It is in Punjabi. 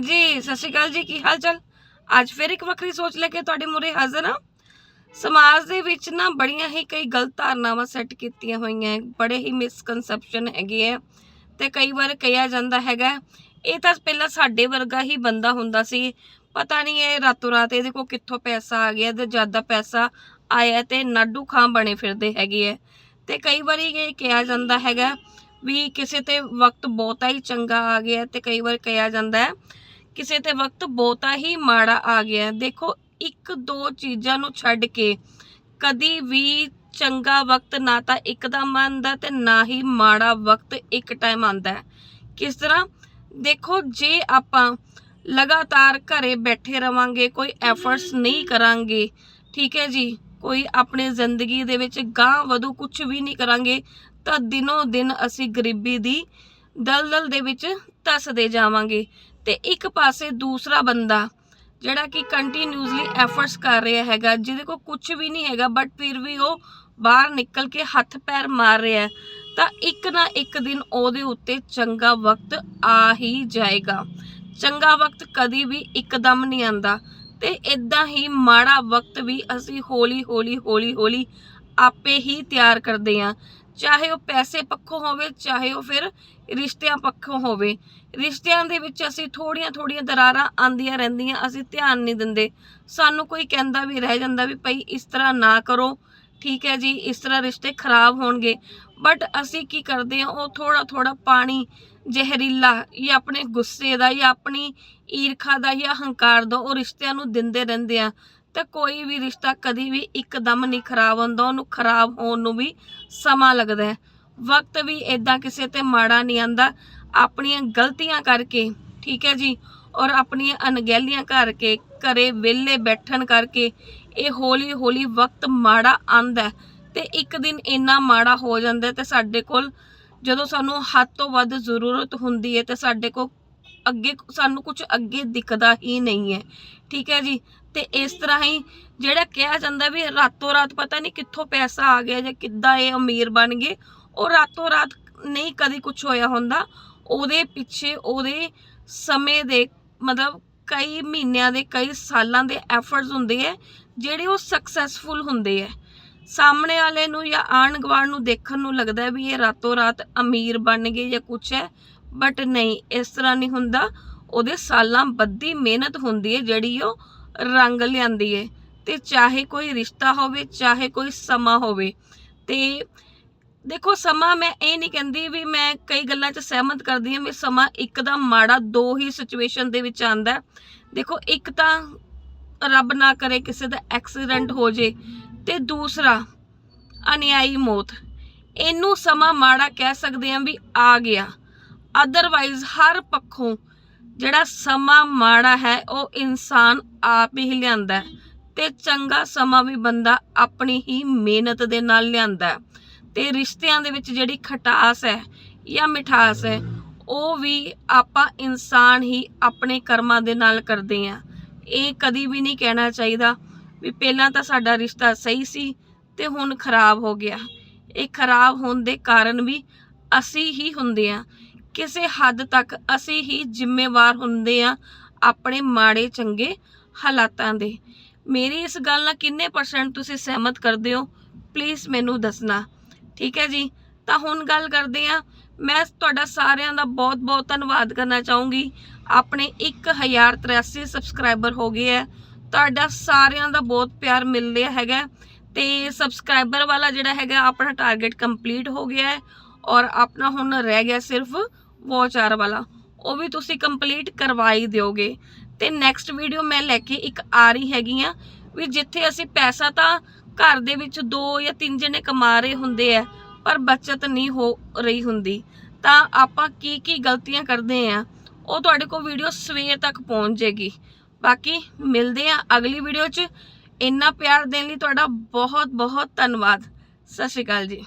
ਹਾਂਜੀ ਸਤਿ ਸ਼੍ਰੀ ਅਕਾਲ ਜੀ, ਕੀ ਹਾਲ ਚਾਲ ਅੱਜ ਫਿਰ ਇੱਕ ਵੱਖਰੀ ਸੋਚ ਲੈ ਕੇ ਤੁਹਾਡੇ ਮੂਹਰੇ ਹਾਜ਼ਰ ਹਾਂ। ਸਮਾਜ ਦੇ ਵਿੱਚ ਨਾ ਬੜੀਆਂ ਹੀ ਕਈ ਗਲਤ ਧਾਰਨਾਵਾਂ ਸੈੱਟ ਕੀਤੀਆਂ ਹੋਈਆਂ ਬੜੇ ਹੀ ਮਿਸਕਨਸੈਪਸ਼ਨ ਹੈਗੇ ਆ ਤੇ ਕਈ ਵਾਰ ਕਿਹਾ ਜਾਂਦਾ ਹੈਗਾ ਇਹ ਤਾਂ ਪਹਿਲਾਂ ਸਾਡੇ ਵਰਗਾ ਹੀ ਬੰਦਾ ਹੁੰਦਾ ਸੀ। ਪਤਾ ਨਹੀਂ ਇਹ ਰਾਤੋਂ ਰਾਤ ਇਹਦੇ ਕੋਲ ਕਿੱਥੋਂ ਪੈਸਾ ਆ ਗਿਆ ਤੇ ਜ਼ਿਆਦਾ ਪੈਸਾ ਆਇਆ ਤੇ ਨਾਡੂ ਖਾਂ ਬਣੇ ਫਿਰਦੇ ਹੈਗੇ ਆ ਤੇ ਕਈ ਵਾਰੀ ਇਹ ਕਿਹਾ ਜਾਂਦਾ ਹੈਗਾ ਵੀ ਕਿਸੇ ਤੇ ਵਕਤ ਬਹੁਤਾ ਹੀ ਚੰਗਾ ਆ ਗਿਆ ਤੇ ਕਈ ਵਾਰ ਕਿਹਾ ਜਾਂਦਾ ਹੈ ਕਿਸੇ ਤੇ ਵਕਤ ਬਹੁਤਾ ਹੀ ਮਾੜਾ ਆ ਗਿਆ। ਦੇਖੋ, ਇੱਕ ਦੋ ਚੀਜ਼ਾਂ ਨੂੰ ਛੱਡ ਕੇ ਕਦੀ ਵੀ ਚੰਗਾ ਵਕਤ ਨਾ ਤਾਂ ਇੱਕਦਮ ਆਉਂਦਾ ਤੇ ਨਾ ਹੀ ਮਾੜਾ ਵਕਤ ਇੱਕ ਟਾਈਮ ਆਉਂਦਾ ਕਿਸ ਤਰ੍ਹਾਂ? ਦੇਖੋ, ਜੇ ਆਪਾਂ ਲਗਾਤਾਰ ਘਰੇ ਬੈਠੇ ਰਵਾਂਗੇ, ਕੋਈ ਐਫਰਟਸ ਨਹੀਂ ਕਰਾਂਗੇ, ਠੀਕ ਹੈ ਜੀ, ਕੋਈ ਆਪਣੇ ਜ਼ਿੰਦਗੀ ਦੇ ਵਿੱਚ ਗਾਂ ਵਧੂ ਕੁਝ ਵੀ ਨਹੀਂ ਕਰਾਂਗੇ, ਤਾਂ ਦਿਨੋ ਦਿਨ ਅਸੀਂ ਗਰੀਬੀ ਦੀ ਦਲਦਲ ਦੇ ਵਿੱਚ ਤਸਦੇ ਜਾਵਾਂਗੇ। ਤੇ ਇੱਕ ਪਾਸੇ ਦੂਸਰਾ ਬੰਦਾ ਜਿਹੜਾ ਕਿ ਕੰਟੀਨਿਊਸਲੀ ਐਫਰਟਸ ਕਰ ਰਿਹਾ ਹੈਗਾ, ਜਿਹਦੇ ਕੋਲ ਕੁਝ ਵੀ ਨਹੀਂ ਹੈਗਾ ਬਟ ਫਿਰ ਵੀ ਉਹ ਬਾਹਰ ਨਿਕਲ ਕੇ ਹੱਥ ਪੈਰ ਮਾਰ ਰਿਹਾ ਤਾਂ ਇੱਕ ਨਾ ਇੱਕ ਦਿਨ ਉਹਦੇ ਉੱਤੇ ਚੰਗਾ ਵਕਤ ਆ ਹੀ ਜਾਏਗਾ। ਚੰਗਾ ਵਕਤ ਕਦੀ ਵੀ ਇੱਕਦਮ ਨਹੀਂ ਆਂਦਾ ਤੇ ਇਦਾਂ ਹੀ ਮਾੜਾ ਵਕਤ ਵੀ ਅਸੀਂ ਹੌਲੀ ਹੌਲੀ ਹੌਲੀ ਹੌਲੀ ਆਪੇ ਹੀ ਤਿਆਰ ਕਰਦੇ ਹਾਂ। ਚਾਹੇ ਉਹ ਪੈਸੇ ਪੱਖੋਂ ਹੋਵੇ, ਚਾਹੇ ਉਹ ਫਿਰ ਰਿਸ਼ਤਿਆਂ ਪੱਖੋਂ ਹੋਵੇ। ਰਿਸ਼ਤਿਆਂ ਦੇ ਵਿੱਚ ਅਸੀਂ ਥੋੜੀਆਂ ਥੋੜੀਆਂ ਦਰਾਰਾਂ ਆਂਦੀਆਂ ਰਹਿੰਦੀਆਂ, ਅਸੀਂ ਧਿਆਨ ਨਹੀਂ ਦਿੰਦੇ। ਸਾਨੂੰ ਕੋਈ ਕਹਿੰਦਾ ਵੀ, ਰਹਿ ਜਾਂਦਾ ਵੀ, ਭਈ ਇਸ ਤਰ੍ਹਾਂ ਨਾ ਕਰੋ। ਠੀਕ ਹੈ ਜੀ, ਇਸ ਤਰ੍ਹਾਂ ਰਿਸ਼ਤੇ ਖਰਾਬ ਹੋਣਗੇ। ਬਟ ਅਸੀਂ ਕੀ ਕਰਦੇ ਹਾਂ, ਉਹ ਥੋੜਾ ਥੋੜਾ ਪਾਣੀ, ਜ਼ਹਿਰੀਲਾ ਜਾਂ ਆਪਣੇ ਗੁੱਸੇ ਦਾ ਜਾਂ ਆਪਣੀ ਈਰਖਾ ਦਾ ਜਾਂ ਹੰਕਾਰ ਦਾ ਉਹ ਰਿਸ਼ਤਿਆਂ ਨੂੰ ਦਿੰਦੇ ਰਹਿੰਦੇ ਆ ਤਾਂ ਕੋਈ ਵੀ ਰਿਸ਼ਤਾ ਕਦੀ ਵੀ ਇੱਕਦਮ ਨਹੀਂ ਖਰਾਬ ਹੁੰਦਾ, ਉਹਨੂੰ ਖਰਾਬ ਹੋਣ ਨੂੰ ਵੀ ਸਮਾਂ ਲੱਗਦਾ ਹੈ। ਵਕਤ ਵੀ ਇਦਾਂ ਕਿਸੇ ਤੇ ਮਾੜਾ ਨਹੀਂ ਆਂਦਾ ਆਪਣੀਆਂ ਗਲਤੀਆਂ ਕਰਕੇ, ਠੀਕ ਹੈ ਜੀ, ਔਰ ਆਪਣੀਆਂ ਅਣਗਹਿਲੀਆਂ ਕਰਕੇ, ਘਰੇ ਵਿਹਲੇ ਬੈਠਣ ਕਰਕੇ ਇਹ ਹੌਲੀ ਹੌਲੀ ਵਕਤ ਮਾੜਾ ਆਂਦਾ ਹੈ ਤੇ ਇੱਕ ਦਿਨ ਇੰਨਾ ਮਾੜਾ ਹੋ ਜਾਂਦਾ ਹੈ ਤੇ ਸਾਡੇ ਕੋਲ ਜਦੋਂ ਸਾਨੂੰ ਹੱਦ ਤੋਂ ਵੱਧ ਜ਼ਰੂਰਤ ਹੁੰਦੀ ਹੈ ਤੇ ਸਾਡੇ ਕੋਲ ਅੱਗੇ ਸਾਨੂੰ ਕੁਝ ਅੱਗੇ ਦਿਖਦਾ ਹੀ ਨਹੀਂ ਹੈ। ਠੀਕ ਹੈ ਜੀ? ਤੇ ਇਸ ਤਰ੍ਹਾਂ ਹੀ ਜਿਹੜਾ ਕਿਹਾ ਜਾਂਦਾ ਵੀ ਰਾਤੋਂ ਰਾਤ ਪਤਾ ਨਹੀਂ ਕਿੱਥੋਂ ਪੈਸਾ ਆ ਗਿਆ ਜਾਂ ਕਿੱਦਾਂ ਇਹ ਅਮੀਰ ਬਣ ਗਏ, ਉਹ ਰਾਤੋਂ ਰਾਤ ਨਹੀਂ ਕਦੀ ਕੁਝ ਹੋਇਆ ਹੁੰਦਾ। ਉਹਦੇ ਪਿੱਛੇ, ਉਹਦੇ ਸਮੇਂ ਦੇ ਮਤਲਬ ਕਈ ਮਹੀਨਿਆਂ ਦੇ, ਕਈ ਸਾਲਾਂ ਦੇ ਐਫਰਟਸ ਹੁੰਦੇ ਹੈ, ਜਿਹੜੇ ਉਹ ਸਕਸੈਸਫੁਲ ਹੁੰਦੇ ਹੈ। ਸਾਹਮਣੇ ਵਾਲੇ ਨੂੰ ਜਾਂ ਆਣ ਗਵਾਣ ਨੂੰ ਦੇਖਣ ਨੂੰ ਲੱਗਦਾ ਵੀ ਇਹ ਰਾਤੋਂ ਰਾਤ ਅਮੀਰ ਬਣ ਗਏ ਜਾਂ ਕੁਝ ਹੈ। ਬਟ ਨਹੀਂ, ਇਸ ਤਰ੍ਹਾਂ ਨਹੀਂ ਹੁੰਦਾ। ਉਹਦੇ ਸਾਲਾਂ ਬੱਧੀ ਮਿਹਨਤ ਹੁੰਦੀ ਹੈ, ਜਿਹੜੀ ਉਹ ਰੰਗ ਲਿਆਂਦੀ ਹੈ। ਤੇ ਚਾਹੇ ਕੋਈ ਰਿਸ਼ਤਾ ਹੋਵੇ, ਚਾਹੇ ਕੋਈ ਸਮਾਂ ਹੋਵੇ। ਤੇ ਦੇਖੋ, ਸਮਾਂ ਮੈਂ ਇਹ ਨਹੀਂ ਕਹਿੰਦੀ ਵੀ ਮੈਂ ਕਈ ਗੱਲਾਂ 'ਚ ਸਹਿਮਤ ਕਰਦੀ ਹਾਂ ਵੀ ਸਮਾਂ ਇੱਕਦਮ ਮਾੜਾ ਦੋ ਹੀ ਸਿਚੁਏਸ਼ਨ ਦੇ ਵਿੱਚ ਆਂਦਾ ਦੇਖੋ, ਇੱਕ ਤਾਂ ਰੱਬ ਨਾ ਕਰੇ ਕਿਸੇ ਦਾ ਐਕਸੀਡੈਂਟ ਹੋ ਜੇ ਤੇ ਦੂਸਰਾ, ਅਨਿਆਈ ਮੌਤ। ਇਹਨੂੰ ਸਮਾਂ ਮਾੜਾ ਕਹਿ ਸਕਦੇ ਹਾਂ ਵੀ ਆ ਗਿਆ। ਅਦਰਵਾਈਜ਼ ਹਰ ਪੱਖੋਂ ਜਿਹੜਾ ਸਮਾਂ ਮਾੜਾ ਹੈ, ਉਹ ਇਨਸਾਨ ਆਪ ਹੀ ਲਿਆਂਦਾ ਹੈ ਤੇ ਚੰਗਾ ਸਮਾਂ ਵੀ ਬੰਦਾ ਆਪਣੀ ਹੀ ਮਿਹਨਤ ਦੇ ਨਾਲ ਲਿਆਂਦਾ ਹੈ ਤੇ ਰਿਸ਼ਤਿਆਂ ਦੇ ਵਿੱਚ ਜਿਹੜੀ ਖਟਾਸ ਹੈ ਜਾਂ ਮਿਠਾਸ ਹੈ, ਉਹ ਵੀ ਆਪਾਂ ਇਨਸਾਨ ਹੀ ਆਪਣੇ ਕਰਮਾਂ ਦੇ ਨਾਲ ਕਰਦੇ ਆ ਇਹ ਕਦੀ ਵੀ ਨਹੀਂ ਕਹਿਣਾ ਚਾਹੀਦਾ ਵੀ ਪਹਿਲਾਂ ਤਾਂ ਸਾਡਾ ਰਿਸ਼ਤਾ ਸਹੀ ਸੀ ਤੇ ਹੁਣ ਖਰਾਬ ਹੋ ਗਿਆ। ਇਹ ਖਰਾਬ ਹੋਣ ਦੇ ਕਾਰਨ ਵੀ ਅਸੀਂ ਹੀ ਹੁੰਦੇ ਆ ਕਿਸੇ ਹੱਦ ਤੱਕ ਅਸੀਂ ਹੀ ਜ਼ਿੰਮੇਵਾਰ ਹੁੰਦੇ ਆ ਆਪਣੇ ਮਾੜੇ ਚੰਗੇ ਹਾਲਾਤਾਂ ਦੇ। ਮੇਰੀ ਇਸ ਗੱਲ ਨਾਲ ਕਿੰਨੇ ਪਰਸੈਂਟ ਤੁਸੀਂ ਸਹਿਮਤ ਕਰਦੇ ਹੋ? ਪਲੀਜ਼ ਮੈਨੂੰ ਦੱਸਣਾ। ਠੀਕ ਹੈ ਜੀ? ਤਾਂ ਹੁਣ ਗੱਲ ਕਰਦੇ ਆ ਮੈਂ ਤੁਹਾਡਾ ਸਾਰਿਆਂ ਦਾ ਬਹੁਤ-ਬਹੁਤ ਧੰਨਵਾਦ ਕਰਨਾ ਚਾਹੂੰਗੀ। ਆਪਣੇ 1083 ਸਬਸਕ੍ਰਾਈਬਰ ਹੋ ਗਏ ਹੈ। ਤੁਹਾਡਾ ਸਾਰਿਆਂ ਦਾ ਬਹੁਤ ਪਿਆਰ ਮਿਲ ਰਿਹਾ ਹੈਗਾ ਤੇ ਸਬਸਕ੍ਰਾਈਬਰ ਵਾਲਾ ਜਿਹੜਾ ਹੈਗਾ ਆਪਣਾ ਟਾਰਗੇਟ ਕੰਪਲੀਟ ਹੋ ਗਿਆ ਹੈ। ਔਰ ਆਪਣਾ ਹੁਣ ਰਹਿ ਗਿਆ ਸਿਰਫ ਵਾਚ ਆਰ ਵਾਲਾ। ਉਹ ਵੀ ਤੁਸੀਂ ਕੰਪਲੀਟ ਕਰਵਾ ਹੀ ਦਿਓਗੇ। ਤੇ ਨੈਕਸਟ ਵੀਡੀਓ ਮੈਂ ਲੈ ਕੇ ਇੱਕ ਆ ਰਹੀ ਹੈਗੀ ਆ ਵੀ ਜਿੱਥੇ ਅਸੀਂ ਪੈਸਾ ਤਾਂ ਘਰ ਦੇ ਵਿੱਚ ਦੋ ਜਾਂ ਤਿੰਨ ਜਣੇ ਕਮਾ ਰਹੇ ਹੁੰਦੇ ਆ, ਪਰ ਬਚਤ ਨਹੀਂ ਹੋ ਰਹੀ ਹੁੰਦੀ। ਤਾਂ ਆਪਾਂ ਕੀ ਕੀ ਗਲਤੀਆਂ ਕਰਦੇ ਆ, ਉਹ ਤੁਹਾਡੇ ਕੋਲ ਵੀਡੀਓ ਸਵੇਰ ਤੱਕ ਪਹੁੰਚ ਜੇਗੀ ਬਾਕੀ ਮਿਲਦੇ ਆ ਅਗਲੀ ਵੀਡੀਓ 'ਚ। ਇੰਨਾ ਪਿਆਰ ਦੇਣ ਲਈ ਤੁਹਾਡਾ ਬਹੁਤ ਬਹੁਤ ਧੰਨਵਾਦ। ਸਤਿ ਸ਼੍ਰੀ ਅਕਾਲ ਜੀ।